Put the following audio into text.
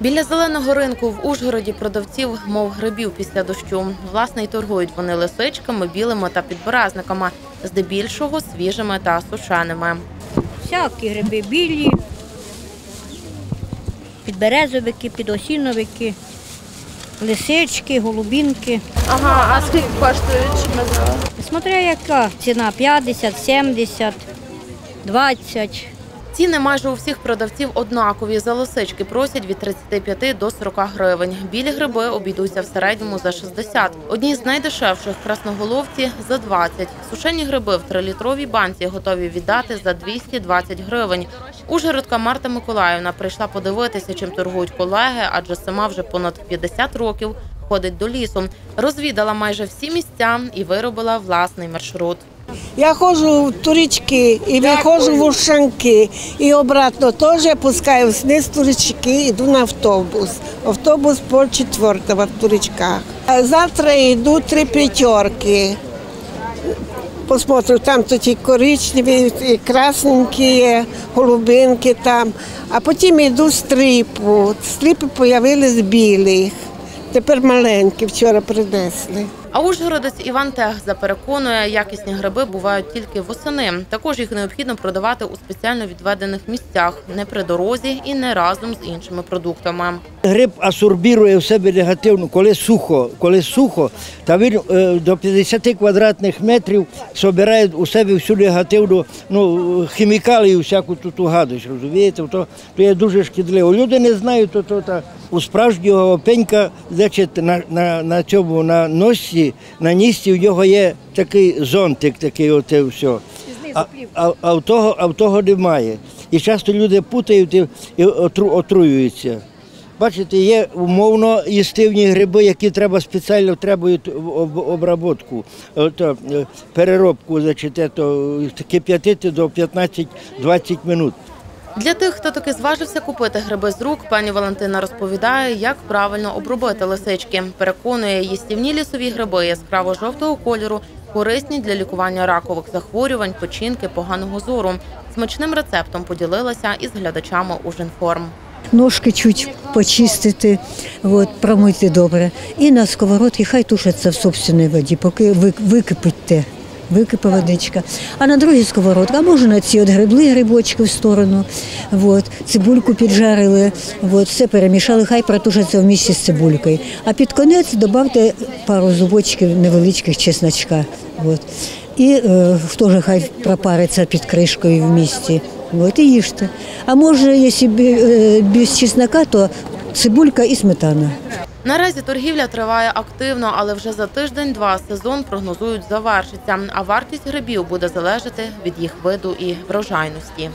Біля зеленого ринку в Ужгороді продавців, мов грибів після дощу. Власне, й торгують вони лисичками, білими та підберазниками, здебільшого свіжими та сушеними. Всякі гриби білі, підберезовики, підосіновики, лисички, голубінки. Ага, а скільки коштують? Смотря яка ціна 50, 70, 20. Ціни майже у всіх продавців однакові. За лисички просять від 35 до 40 гривень. Білі гриби обійдуться в середньому за 60. Одні з найдешевших красноголовці за 20. Сушені гриби в трилітровій банці готові віддати за 220 гривень. Ужгородка Марта Миколаївна прийшла подивитися, чим торгують колеги, адже сама вже понад 50 років ходить до лісу. Розвідала майже всі місця і виробила власний маршрут. Я ходжу в турічки і виходжу в Ушанки. І обратно теж пускаю вниз турічки, йду на автобус. Автобус пол четвертого в турічках. Завтра йду три п'ятерки. Посмотрю, там тут і коричневі, і красненькі, є, голубинки там. А потім йду стріпу. Стріпи з'явились білих. Тепер маленькі, вчора принесли. А Ужгородець Іван Техза переконує, якісні гриби бувають тільки восени. Також їх необхідно продавати у спеціально відведених місцях, не при дорозі і не разом з іншими продуктами. Гриб абсорбірує в себе негативно, коли сухо. Коли сухо, та він е, до 50 квадратних метрів збирає у себе всю негативну ну, хімікалію, всяку ту, ту гадость, розумієте? То, то є дуже шкідливо. Люди не знають, то, то, та, у справжнього пенька, значить, на, на, на цьому на носі, на нісці в нього є такий зонтик, такий оте все. А, а, а, в того, а в того немає. І часто люди путають і, і отру, отруюються. Бачите, є умовно їстивні гриби, які треба спеціально требують об- обработку, е, переробку, значить, то, кип'ятити до 15-20 минут. Для тих, хто таки зважився купити гриби з рук, пані Валентина розповідає, як правильно обробити лисички. Переконує, їстівні лісові гриби яскраво жовтого кольору корисні для лікування ракових захворювань, печінки, поганого зору. Смачним рецептом поділилася із глядачами Ужинформ. ножки чуть почистити, от, промити добре. І на сковородці хай тушаться в собственній воді, поки ви- википить те. Википе водичка. А на другій сковородці, а може на ці от грибли грибочки в сторону, от, цибульку піджарили, от, все перемішали, хай протушаться в місці з цибулькою. А під конець додавте пару зубочків невеличких чесночка. От. І е, теж хай пропариться під кришкою в місті. От і їжте. А може, якщо е, без чеснока, то цибулька і сметана. Наразі торгівля триває активно, але вже за тиждень-два сезон прогнозують завершиться. А вартість грибів буде залежати від їх виду і врожайності.